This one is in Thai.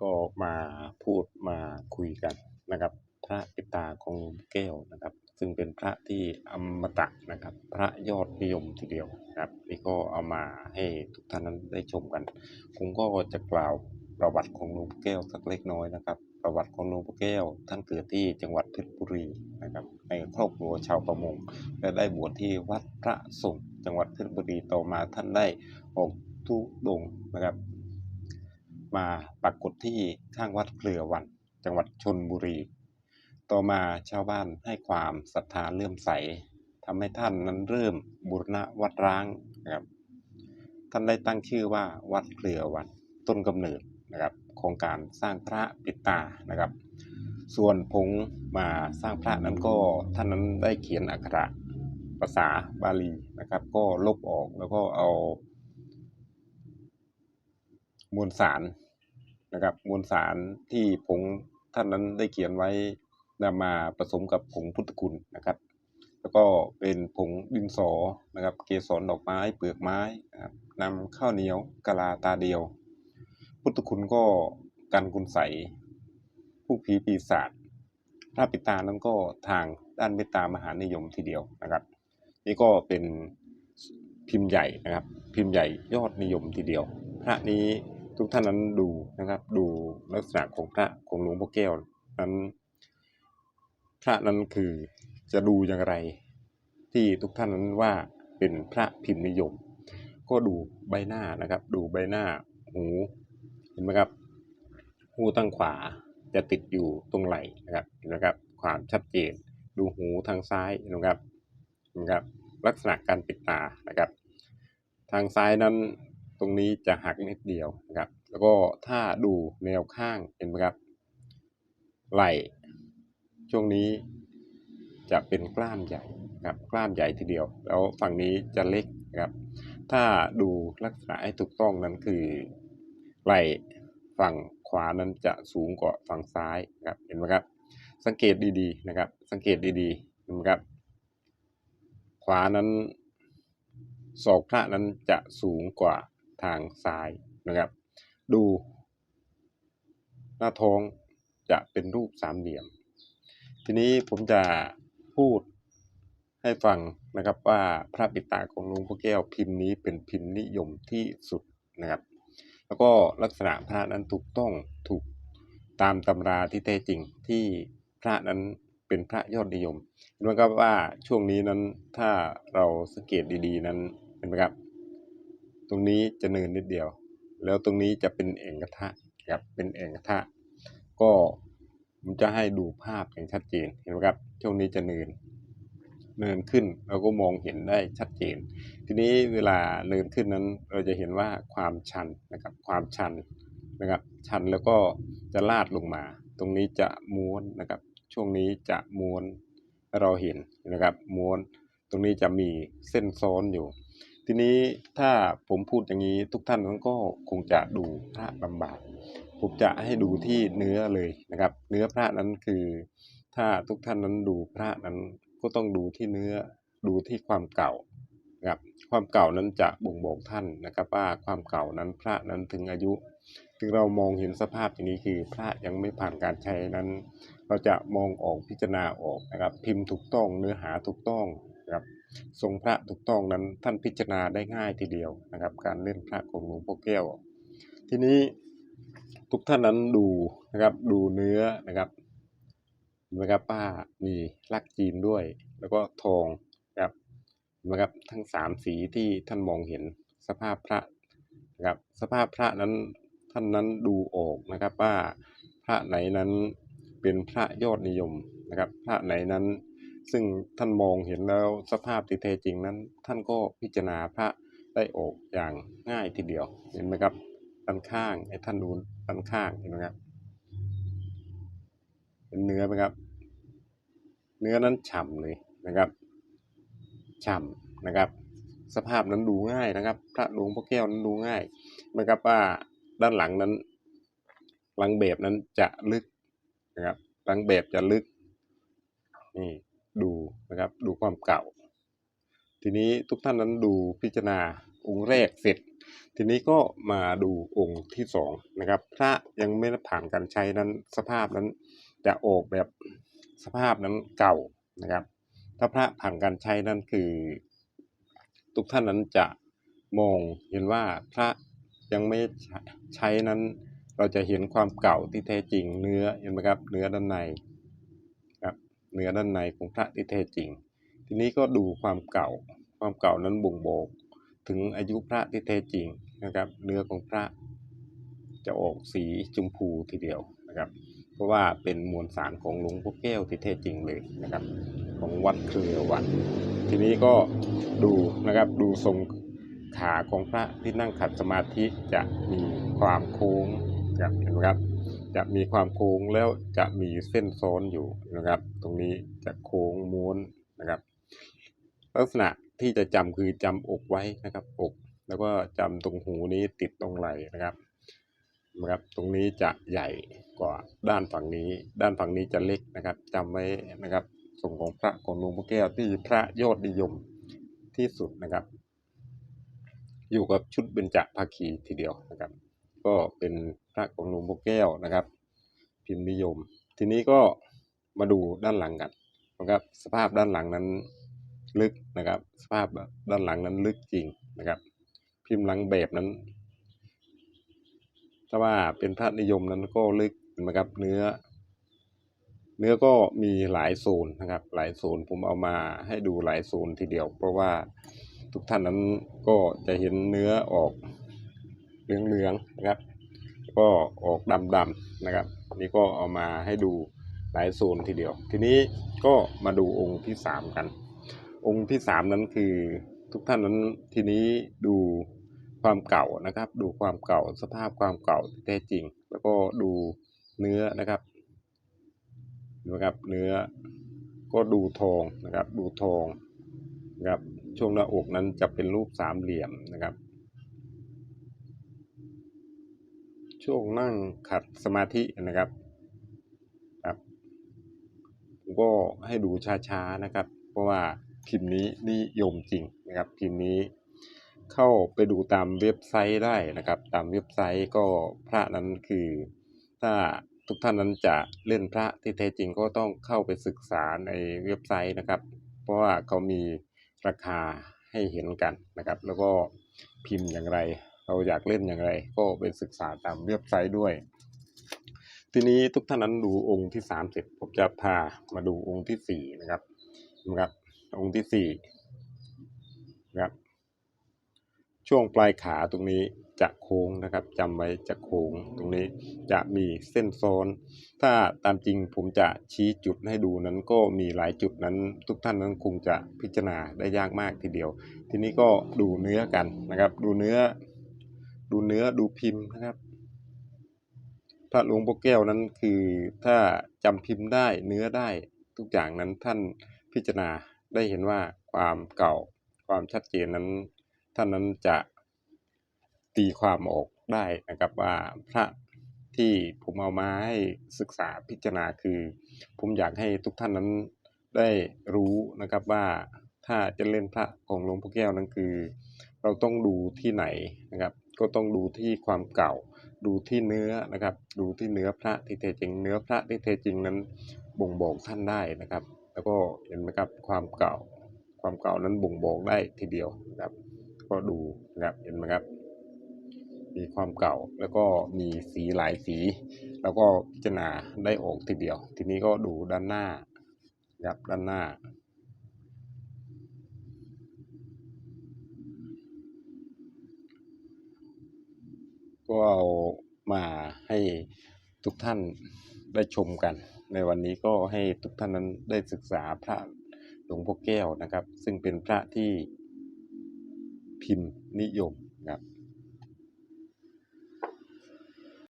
ก็มาพูดมาคุยกันนะครับ พระปิตาของหลวงแก้วนะครับ ซึ่งเป็นพระที่อมตะนะครับ พระยอดนิยมทีเดียวนะครับนี่ก็เอามาให้ทุกท่านนั้นได้ชมกันผมก็จะกล่าวประวัติของหลวงแก้วสักเล็กน้อยนะครับ ประวัติของหลวงแก้ว ท่านเกิดที่จังหวัดเพชรบุรีนะครับในครอบครัวชาวประมง และได้บวชที่วัดพระสงฆ์จังหวัดเพชรบุรีต่อมาท่านได้ออกทุดงนะครับ มาปรากฏที่ข้างวัดเครือวัน จังหวัดชนบุรี ต่อมาชาวบ้านให้ความศรัทธาเลื่อมใสทำให้ท่านนั้นเริ่มบูรณะวัดร้างนะครับท่านได้ตั้งชื่อว่าวัดเครือวันต้นกำเนิดนะครับของการสร้างพระปิดตานะครับ ส่วนผงมาสร้างพระนั้นก็ท่านนั้นได้เขียนอักขระภาษาบาลีนะครับ ก็ลบออกแล้วก็เอามวลสาร นะครับมวลสารที่ผงท่านนั้นได้เขียนไว้นำมาผสมกับผงพุทธคุณนะครับ แล้วก็เป็นผงดินสอนะครับ เกสรดอกไม้เปลือกไม้นะครับนำข้าวเหนียวกะลาตาเดียว พุทธคุณก็กันคุณใสผู้ผีปีศาจพระปิตานั้นก็ทางด้านเมตตามหานิยมทีเดียวนะครับ นี่ก็เป็นพิมพ์ใหญ่นะครับ พิมพ์ใหญ่ยอดนิยมทีเดียว พระนี้ ทุกท่านนั้นดูนะครับ ดูลักษณะของพระของหลวงพ่อแก้วนั้น พระนั้นคือจะดูอย่างไร ที่ทุกท่านนั้นว่าเป็นพระพิมพ์นิยม ก็ดูใบหน้านะครับ ดูใบหน้าหูเห็นไหมครับหูตั้งขวาจะติดอยู่ตรงไหล่นะครับเห็นไหมครับความชัดเจน ดูหูทางซ้ายนะครับเห็นะครับ ลักษณะการปิดตานะครับ ทางซ้ายนั้น ตรงนี้จะหักนิดเดียวนะครับ แล้วก็ถ้าดูแนวข้างเห็นไหมครับไหล่ช่วงนี้จะเป็นกล้ามใหญ่ครับกล้ามใหญ่ทีเดียว แล้วฝั่งนี้จะเล็กครับ ถ้าดูลักษณะให้ถูกต้องนั้นคือไหล่ฝั่งขวานั้นจะสูงกว่าฝั่งซ้ายครับเห็นไหมครับ สังเกตดีๆนะครับ สังเกตดีๆเห็นไหมครับ ขวานั้นศอกพระนั้นจะสูงกว่า ทางซ้ายนะครับ ดู หน้าท้องจะเป็นรูปสามเหลี่ยม ทีนี้ผมจะพูดให้ฟังนะครับว่าพระปิตาของหลวงพ่อแก้วพิมพ์นี้เป็นพิมพ์นิยมที่สุดนะครับ แล้วก็ลักษณะพระนั้นถูกต้องถูกตามตำราที่แท้จริงที่พระนั้นเป็นพระยอดนิยมเห็นไหมครับว่าช่วงนี้นั้นถ้าเราสังเกตดีๆนั้นเห็นไหมครับ ตรงนี้จะเนินนิดเดียว แล้วตรงนี้จะเป็นเอ่งกระทะครับเป็นเอ่งกระทะ ก็ผมจะให้ดูภาพอย่างชัดเจนเห็นไหมครับช่วงนี้จะเนิน เนินขึ้นเราก็มองเห็นได้ชัดเจน ทีนี้เวลาเนินขึ้นนั้น เราจะเห็นว่าความชันนะครับความชันนะครับชันแล้วก็จะลาดลงมา ตรงนี้จะม้วนนะครับ ช่วงนี้จะม้วนเราเห็นนะครับม้วน ตรงนี้จะมีเส้นซ้อนอยู่ ทีนี้ถ้าผมพูดอย่างนี้ทุกท่านก็คงจะดูพระลำบากผมจะให้ดูที่เนื้อเลยนะครับ เนื้อพระนั้นคือ ถ้าทุกท่านนั้นดูพระนั้นก็ต้องดูที่เนื้อดูที่ความเก่านะครับความเก่านั้นจะบ่งบอกท่านนะครับว่าความเก่านั้นพระนั้นถึงอายุ ถึงเรามองเห็นสภาพอย่างนี้คือพระยังไม่ผ่านการใช้นั้น เราจะมองออกพิจารณาออกนะครับ พิมพ์ถูกต้องเนื้อหาถูกต้อง นะครับทรงพระถูกต้องนั้นท่านพิจารณาได้ง่ายทีเดียวนะครับ การเล่นพระของหลวงพ่อแก้ว ทีนี้ทุกท่านนั้นดูนะครับดูเนื้อนะครับนไหมครับป้ามีลักจีนด้วย แล้วก็ทองนะครับนไหมครับทั้งสามสีที่ท่านมองเห็นสภาพพระนะครับสภาพพระนั้นท่านนั้นดูออกนะครับว่าพระไหนนั้นเป็นพระยอดนิยมนะครับ พระไหนนั้น ซึ่งท่านมองเห็นแล้วสภาพที่แท้จริงนั้น ท่านก็พิจารณาพระได้ออกอย่างง่ายทีเดียวเห็นไหมครับด้านข้างให้ท่านดูด้านข้างเห็นไหมครับเห็นเนื้อไหมครับ เนื้อนั้นฉ่ำเลยนะครับฉ่ำนะครับ สภาพนั้นดูง่ายนะครับ พระหลวงพ่อแก้วนั้นดูง่ายนะครับว่าด้านหลังนั้น หลังแบบนั้นจะลึกนะครับหลังแบบจะลึกนี่ ดูนะครับ ดูความเก่า ทีนี้ทุกท่านนั้นดูพิจารณาองค์แรกเสร็จ ทีนี้ก็มาดูองค์ที่สองนะครับพระยังไม่ได้ผ่านการใช้นั้นสภาพนั้นจะออกแบบสภาพนั้นเก่านะครับ ถ้าพระผ่านการใช้นั้นคือ ทุกท่านนั้นจะมองเห็นว่าพระยังไม่ใช้นั้น เราจะเห็นความเก่าที่แท้จริงเนื้อเห็นไหมครับเนื้อด้านใน เนื้อด้านในของพระที่แท้จริง ทีนี้ก็ดูความเก่า ความเก่านั้นบ่งบอกถึงอายุพระที่แท้จริงนะครับ เนื้อของพระจะออกสีชมพูทีเดียวนะครับ เพราะว่าเป็นมวลสารของหลวงพ่อแก้วที่แท้จริงเลยนะครับ ของวัดเครือวัดทีนี้ก็ดูนะครับดูทรงขาของพระที่นั่งขัดสมาธิจะมีความโค้งนะครับเห็นไหมครับ จะมีความโค้งแล้วจะมีเส้นซ้อนอยู่นะครับ ตรงนี้จะโค้งม้วนนะครับ ลักษณะที่จะจำคือจำอกไว้นะครับ อกแล้วก็จำตรงหูนี้ติดตรงไหล่นะครับนะครับ ตรงนี้จะใหญ่กว่าด้านฝั่งนี้ ด้านฝั่งนี้จะเล็กนะครับจำไว้นะครับทรงของพระของหลวงพ่อแก้วที่พระยอดนิยมที่สุดนะครับ อยู่กับชุดเบญจภาคีทีเดียวนะครับ ก็เป็นพระของหลวงพ่อแก้วนะครับ พิมพ์นิยม ทีนี้ก็มาดูด้านหลังกันนะครับ สภาพด้านหลังนั้นลึกนะครับ สภาพด้านหลังนั้นลึกจริงนะครับ พิมพ์หลังแบบนั้นถ้าว่าเป็นพระนิยมนั้นก็ลึกนะครับ เนื้อ เนื้อก็มีหลายโซนนะครับ หลายโซนผมเอามาให้ดูหลายโซนทีเดียว เพราะว่าทุกท่านนั้นก็จะเห็นเนื้อออก เหลืองๆนะครับ ก็ออกดำๆนะครับ นี่ก็เอามาให้ดูหลายโซนทีเดียว ทีนี้ก็มาดูองค์ที่สามกัน องค์ที่สามนั้นคือทุกท่านนั้นทีนี้ดูความเก่านะครับ ดูความเก่าสภาพความเก่าแท้จริง แล้วก็ดูเนื้อนะครับนะครับเนื้อก็ดูทองนะครับ ดูทองนะครับช่วงหน้าอกนั้นจะเป็นรูปสามเหลี่ยมนะครับ ช่วงนั่งขัดสมาธินะครับครับผมก็ให้ดูช้าๆนะครับ เพราะว่าพิมพ์นี้นิยมจริงนะครับพิมพ์นี้เข้าไปดูตามเว็บไซต์ได้นะครับ ตามเว็บไซต์ก็พระนั้นคือ ถ้าทุกท่านนั้นจะเล่นพระที่แท้จริงก็ต้องเข้าไปศึกษาในเว็บไซต์นะครับ เพราะว่าเขามีราคาให้เห็นกันนะครับ แล้วก็พิมพ์อย่างไร เราอยากเล่นอย่างไร ก็ไปศึกษาตามเว็บไซต์ด้วย ทีนี้ทุกท่านนั้นดูองค์ที่สามเสร็จผมจะพามาดูองค์ที่สี่นะครับนะครับ องค์ที่สี่นะครับ ช่วงปลายขาตรงนี้จะโค้งนะครับจำไว้จะโค้งตรงนี้จะมีเส้นซ้อน ถ้าตามจริงผมจะชี้จุดให้ดูนั้นก็มีหลายจุดนั้น ทุกท่านนั้นคงจะพิจารณาได้ยากมากทีเดียว ทีนี้ก็ดูเนื้อกันนะครับ ดูเนื้อ ดูเนื้อดูพิมพ์นะครับ พระหลวงพ่อแก้วนั้นคือถ้าจำพิมพ์ได้เนื้อได้ทุกอย่างนั้นท่านพิจารณาได้เห็นว่าความเก่าความชัดเจนนั้น ท่านนั้นจะตีความออกได้นะครับว่าพระที่ผมเอามาให้ศึกษาพิจารณาคือ ผมอยากให้ทุกท่านนั้นได้รู้นะครับว่าถ้าจะเล่นพระของหลวงพ่อแก้วนั้นคือ เราต้องดูที่ไหนนะครับ ก็ต้องดูที่ความเก่า ดูที่เนื้อนะครับ ดูที่เนื้อพระที่แท้จริง เนื้อพระที่แท้จริงนั้นบ่งบอกท่านได้นะครับ แล้วก็เห็นไหมครับความเก่า ความเก่านั้นบ่งบอกได้ทีเดียวนะครับ ก็ดูนะครับเห็นไหมครับมีความเก่าแล้วก็มีสีหลายสี แล้วก็พิจารณาได้ออกทีเดียว ทีนี้ก็ดูด้านหน้านะครับด้านหน้า ก็เอามาให้ทุกท่านได้ชมกัน ในวันนี้ก็ให้ทุกท่านนั้นได้ศึกษาพระหลวงพ่อแก้วนะครับ ซึ่งเป็นพระที่พิมพ์นิยมครับ